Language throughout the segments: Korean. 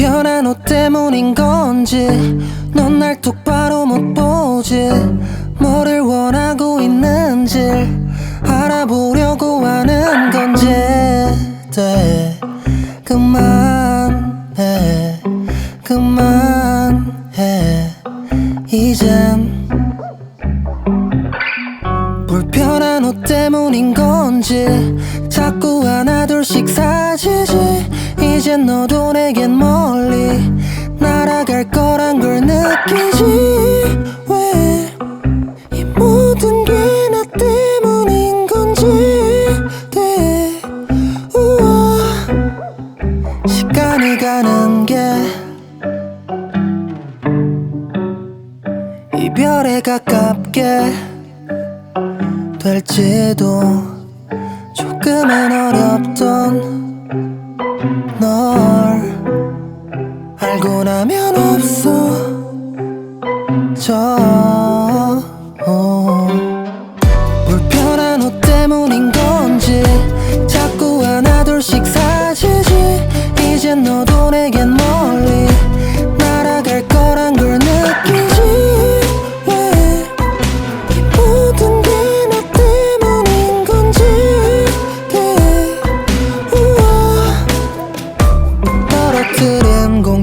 변한 옷 때문인 건지 넌 날 똑바로 못 보지. 뭐를 원하고 있는지 알아보려고 하는 건지. 네, 돼 그만해 그만해. 이젠 불편한 옷 때문인 건지 자꾸 하나 둘씩 사지지. 이젠 너도 내겐 멀리 날아갈 거란 걸 느끼지? 왜? 이 모든 게 나 때문인 건지? 네. 우와. 시간이 가는 게 이별에 가깝게 될지도 조금은 어렵던 널 알고 나면 없어 져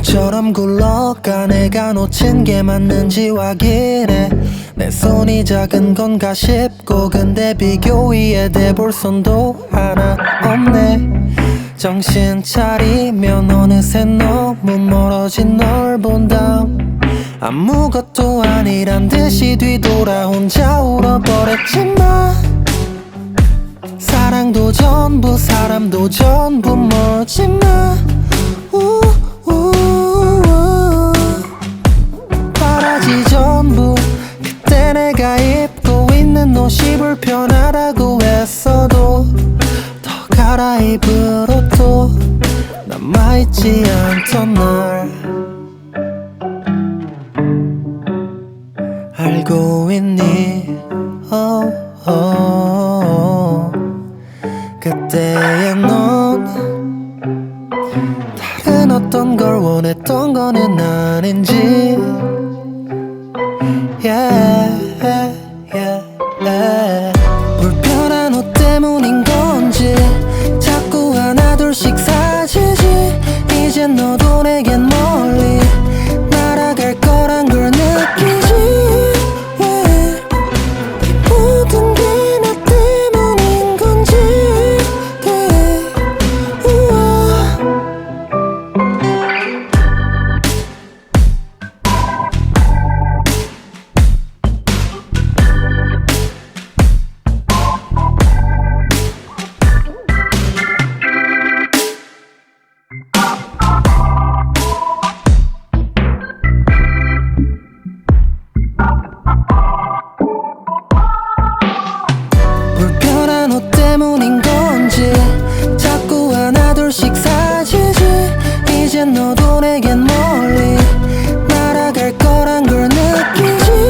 공처럼 굴러가 내가 놓친 게 맞는지 확인해. 내 손이 작은 건가 싶고 근데 비교 위에 대볼 손도 하나 없네. 정신 차리면 어느새 너무 멀어진 널 본다. 아무것도 아니란 듯이 뒤돌아 혼자 울어버렸지만 사랑도 전부 사람도 전부 멀지만 더 갈아입을 옷도 남아있지 않던 날 알고 있니 oh, oh. 그때의 넌 다른 어떤 걸 원했던 거는 아닌지 yeah. 보내긴 멀리 날아갈 거란 걸 느끼지